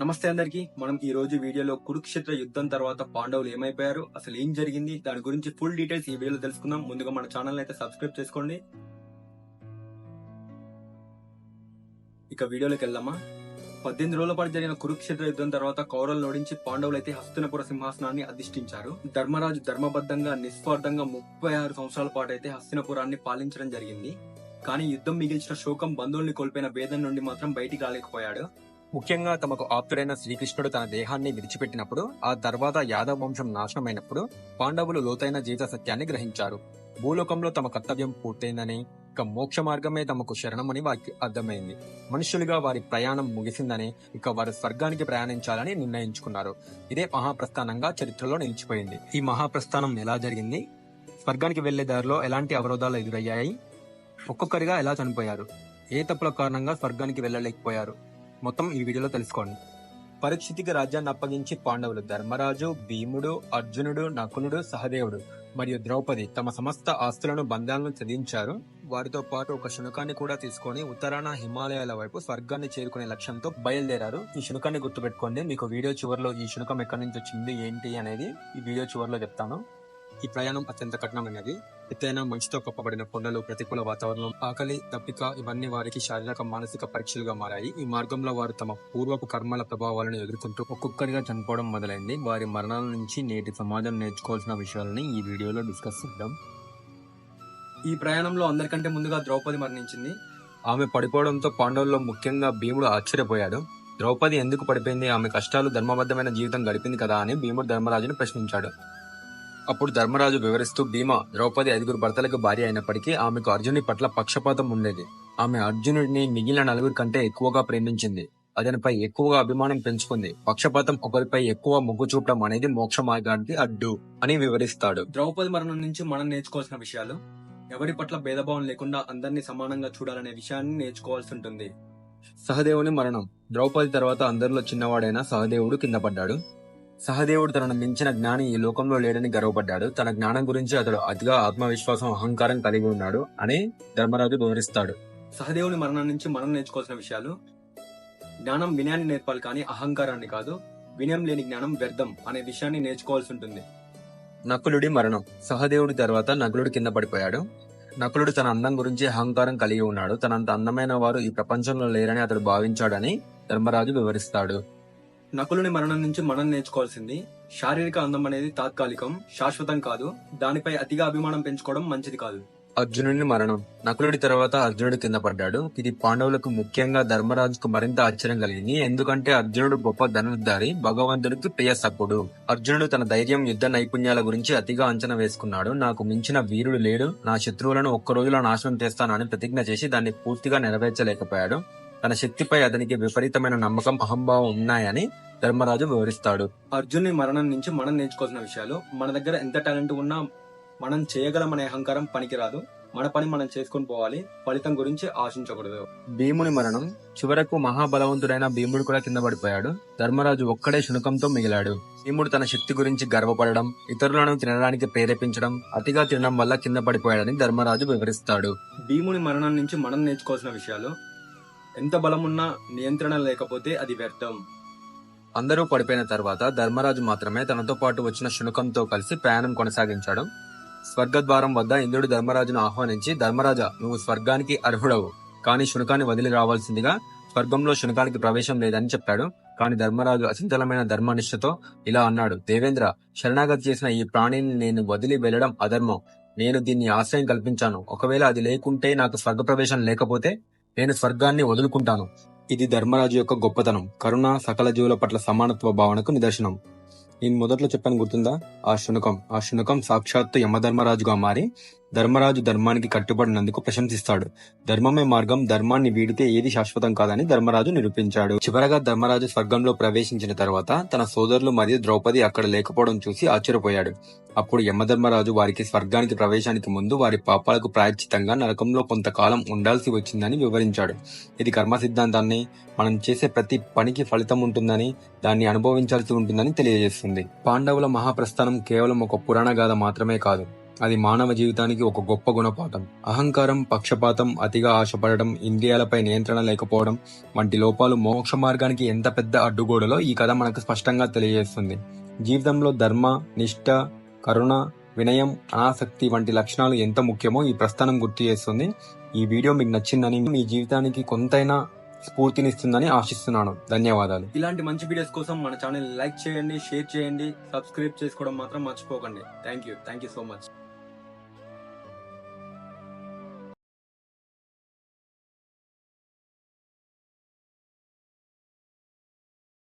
నమస్తే అందరికి. మనం ఈ రోజు వీడియోలో కురుక్షేత్ర యుద్ధం తర్వాత పాండవులు ఏమైపోయారు అసలు ఏం జరిగింది దాని గురించి ఫుల్ డీటెయిల్స్ ఈ వీడియోలో తెలుసుకుందాం. ముందుగా మన ఛానల్ అయితే సబ్స్క్రైబ్ చేసుకోండి. ఇక వీడియోలోకి వెళ్దామా? పద్దెనిమిది రోజుల పాటు జరిగిన కురుక్షేత్ర యుద్ధం తర్వాత కౌరవులు ఓడించి పాండవులు అయితే హస్తినపుర సింహాసనాన్ని అధిష్ఠించారు. ధర్మరాజు ధర్మబద్ధంగా నిస్వార్థంగా ముప్పై ఆరు సంవత్సరాల పాటు అయితే హస్తినపురాన్ని పాలించడం జరిగింది. కానీ యుద్ధం మిగిల్చిన శోకం బంధువుల్ని కోల్పోయిన భేదం నుండి మాత్రం బయటికి రాలేకపోయాడు. ముఖ్యంగా తమకు ఆప్తుడైన శ్రీకృష్ణుడు తన దేహాన్ని విడిచిపెట్టినప్పుడు ఆ తర్వాత యాదవ వంశం నాశనమైనప్పుడు పాండవులు లోతైన జీవిత సత్యాన్ని గ్రహించారు. భూలోకంలో తమ కర్తవ్యం పూర్తయిందని ఇక మోక్ష మార్గమే తమకు శరణమని వారికి అర్థమైంది. మనుషులుగా వారి ప్రయాణం ముగిసిందని ఇక వారు స్వర్గానికి ప్రయాణించాలని నిర్ణయించుకున్నారు. ఇదే మహాప్రస్థానంగా చరిత్రలో నిలిచిపోయింది. ఈ మహాప్రస్థానం ఎలా జరిగింది? స్వర్గానికి వెళ్ళే దారిలో ఎలాంటి అవరోధాలు ఎదురయ్యాయి? ఒక్కొక్కరిగా ఎలా చనిపోయారు? ఏ తప్పుల కారణంగా స్వర్గానికి వెళ్ళలేకపోయారు? మొత్తం ఈ వీడియోలో తెలుసుకోండి. పరిస్థితికి రాజ్యాన్ని అప్పగించి పాండవులు ధర్మరాజు భీముడు అర్జునుడు నకులుడు సహదేవుడు మరియు ద్రౌపది తమ సమస్త ఆస్తులను బంధాలను త్యజించారు. వారితో పాటు ఒక శునకాన్ని కూడా తీసుకొని ఉత్తరాన హిమాలయాల వైపు స్వర్గాన్ని చేరుకునే లక్ష్యంతో బయలుదేరారు. ఈ శునకాన్ని గుర్తుపెట్టుకోండి మీకు వీడియో చివరిలో ఈ శునకం ఎక్కడి నుంచి వచ్చింది ఏంటి అనేది ఈ వీడియో చివరిలో చెప్తాను. ఈ ప్రయాణం అత్యంత కఠినమైనది. ఎత్తైన మంచుతో కప్పబడిన కొండలు ప్రతికూల వాతావరణం ఆకలి తప్పిక ఇవన్నీ వారికి శారీరక మానసిక పరీక్షలుగా మారాయి. ఈ మార్గంలో వారు తమ పూర్వపు కర్మల ప్రభావాలను ఎదుర్కొంటూ ఒక్కొక్కరిగా చనిపోవడం మొదలైంది. వారి మరణాల నుంచి నేటి సమాజం నేర్చుకోవాల్సిన విషయాలని ఈ వీడియోలో డిస్కస్ చేద్దాం. ఈ ప్రయాణంలో అందరికంటే ముందుగా ద్రౌపది మరణించింది. ఆమె పడిపోవడంతో పాండవుల్లో ముఖ్యంగా భీముడు ఆశ్చర్యపోయాడు. ద్రౌపది ఎందుకు పడిపోయింది? ఆమె కష్టాలు ధర్మబద్ధమైన జీవితం గడిపింది కదా అని భీముడు ధర్మరాజును ప్రశ్నించాడు. అప్పుడు ధర్మరాజు వివరిస్తూ భీమ ద్రౌపది ఐదుగురు భర్తలకు భార్య అయినప్పటికీ ఆమెకు అర్జునుడి పట్ల పక్షపాతం ఉండేది. ఆమె అర్జునుడిని మిగిలిన నలుగురి కంటే ఎక్కువగా ప్రేమించింది. అతనిపై ఎక్కువగా అభిమానం పెంచుకుంది. పక్షపాతం ఒకరిపై ఎక్కువ మొగ్గు చూపడం అనేది మోక్ష మార్గానికి అడ్డు అని వివరిస్తాడు. ద్రౌపది మరణం నుంచి మనం నేర్చుకోవాల్సిన విషయాలు ఎవరి పట్ల భేదభావం లేకుండా అందరినీ సమానంగా చూడాలనే విషయాన్ని నేర్చుకోవాల్సి ఉంటుంది. సహదేవుని మరణం. ద్రౌపది తర్వాత అందరిలో చిన్నవాడైన సహదేవుడు కింద పడ్డాడు. సహదేవుడు తనను మించిన జ్ఞాని ఈ లోకంలో లేడని గర్వపడ్డాడు. తన జ్ఞానం గురించి అతడు అతిగా ఆత్మవిశ్వాసం అహంకారం కలిగి ఉన్నాడు అని ధర్మరాజు వివరిస్తాడు. సహదేవుని మరణం నుంచి మనం నేర్చుకోవాల్సిన విషయాలు జ్ఞానం వినయాన్ని నేర్పాలి కానీ అహంకారాన్ని కాదు. వినయం లేని జ్ఞానం వ్యర్థం అనే విషయాన్ని నేర్చుకోవాల్సి ఉంటుంది. నకులుడి మరణం. సహదేవుడి తర్వాత నకులుడు కింద పడిపోయాడు. నకులుడు తన అందం గురించి అహంకారం కలిగి ఉన్నాడు. తనంత అందమైన వారు ఈ ప్రపంచంలో లేరని అతడు భావించాడని ధర్మరాజు వివరిస్తాడు. నకులుని మరణం నుంచి మనం నేర్చుకోవాల్సింది. శారీరక అందం అనేది తాత్కాలికం శాశ్వతం కాదు. దానిపై అతిగా అభిమానం పెంచుకోవడం మంచిది కాదు. అర్జునుడి మరణం. నకులుడి తర్వాత అర్జునుడు కింద పడ్డాడు. ఇది పాండవులకు ముఖ్యంగా ధర్మరాజుకు మరింత ఆశ్చర్యం కలిగింది. ఎందుకంటే అర్జునుడు గొప్ప ధనుర్ధారి భగవంతుడికి ప్రియ సప్పుడు అర్జునుడు తన ధైర్యం యుద్ధ నైపుణ్యాల గురించి అతిగా అంచనా వేసుకున్నాడు. నాకు మించిన వీరుడు లేడు. నా శత్రువులను ఒక్క రోజులో నాశనం చేస్తానని ప్రతిజ్ఞ చేసి దాన్ని పూర్తిగా నెరవేర్చలేకపోయాడు. తన శక్తిపై అతనికి విపరీతమైన నమ్మకం అహంభావం ఉన్నాయని ధర్మరాజు వివరిస్తాడు. అర్జునుని మరణం నుంచి మనం నేర్చుకోవాల్సిన విషయాలు మన దగ్గర ఎంత టాలెంట్ ఉన్నా మనం చేయగలమనే అహంకారం పనికిరాదు. మన పని మనం చేసుకొని పోవాలి ఫలితం గురించి ఆశించకూడదు. భీముని మరణం చివరకు మహాబలవంతుడైన భీముడు కూడా కింద పడిపోయాడు. ధర్మరాజు ఒక్కడే శునకంతో మిగిలాడు. భీముడు తన శక్తి గురించి గర్వపడడం ఇతరులను తినడానికి ప్రేరేపించడం అతిగా తినడం వల్ల కింద పడిపోయాడని ధర్మరాజు వివరిస్తాడు. భీముని మరణం నుంచి మనం నేర్చుకోవాల్సిన విషయాలు ఎంత బలమున్నా నియంత్రణ లేకపోతే అది వ్యర్థం. అందరూ పడిపోయిన తర్వాత ధర్మరాజు మాత్రమే తనతో పాటు వచ్చిన శునకంతో కలిసి ప్రయాణం కొనసాగించాడు. స్వర్గద్వారం వద్ద ఇంద్రుడు ధర్మరాజును ఆహ్వానించి ధర్మరాజా నువ్వు స్వర్గానికి అర్హుడవు. కానీ శునకాన్ని వదిలి రావాల్సిందిగా స్వర్గంలో శునకానికి ప్రవేశం లేదని చెప్పాడు. కానీ ధర్మరాజు అసంతలమైన ధర్మనిష్టతో ఇలా అన్నాడు. దేవేంద్ర శరణాగతి చేసిన ఈ ప్రాణిని నేను వదిలి వెళ్ళడం అధర్మం. నేను దీన్ని ఆశ్రయం కల్పించాను. ఒకవేళ అది లేకుంటే నాకు స్వర్గ ప్రవేశం లేకపోతే నేను స్వర్గాన్ని వదులుకుంటాను. ఇది ధర్మరాజు యొక్క గొప్పతనం. కరుణ సకల జీవుల పట్ల సమానత్వ భావనకు నిదర్శనం. నేను మొదట్లో చెప్పాను గుర్తుందా? ఆ శునకం. ఆ శునకం సాక్షాత్తు యమధర్మరాజుగా మారి ధర్మరాజు ధర్మానికి కట్టుబడినందుకు ప్రశంసిస్తాడు. ధర్మమే మార్గం ధర్మాన్ని వీడితే ఏది శాశ్వతం కాదని ధర్మరాజు నిరూపించాడు. చివరగా ధర్మరాజు స్వర్గంలో ప్రవేశించిన తర్వాత తన సోదరులు మరియు ద్రౌపది అక్కడ లేకపోవడం చూసి ఆశ్చర్యపోయాడు. అప్పుడు యమధర్మరాజు వారికి స్వర్గానికి ప్రవేశానికి ముందు వారి పాపాలకు ప్రాయశ్చితంగా నరకంలో కొంతకాలం ఉండాల్సి వచ్చిందని వివరించాడు. ఇది కర్మ సిద్ధాంతాన్ని మనం చేసే ప్రతి పనికి ఫలితం ఉంటుందని దాన్ని అనుభవించాల్సి ఉంటుందని తెలియజేస్తుంది. పాండవుల మహాప్రస్థానం కేవలం ఒక పురాణ గాథ మాత్రమే కాదు. అది మానవ జీవితానికి ఒక గొప్ప గుణపాఠం. అహంకారం పక్షపాతం అతిగా ఆశపడడం ఇంద్రియాలపై నియంత్రణ లేకపోవడం వంటి లోపాలు మోక్ష మార్గానికి ఎంత పెద్ద అడ్డుగోడలో ఈ కథ మనకు స్పష్టంగా తెలియజేస్తుంది. జీవితంలో ధర్మ నిష్ఠ కరుణ వినయం అనాసక్తి వంటి లక్షణాలు ఎంత ముఖ్యమో ఈ ప్రస్థానం గుర్తు చేస్తుంది. ఈ వీడియో మీకు నచ్చిందని మీ జీవితానికి కొంతైనా స్ఫూర్తినిస్తుందని ఆశిస్తున్నాను. ధన్యవాదాలు. ఇలాంటి మంచి వీడియోస్ కోసం మన ఛానల్ లైక్ చేయండి షేర్ చేయండి సబ్స్క్రైబ్ చేసుకోవడం మాత్రం మర్చిపోకండి. Thank you. Thank you so much.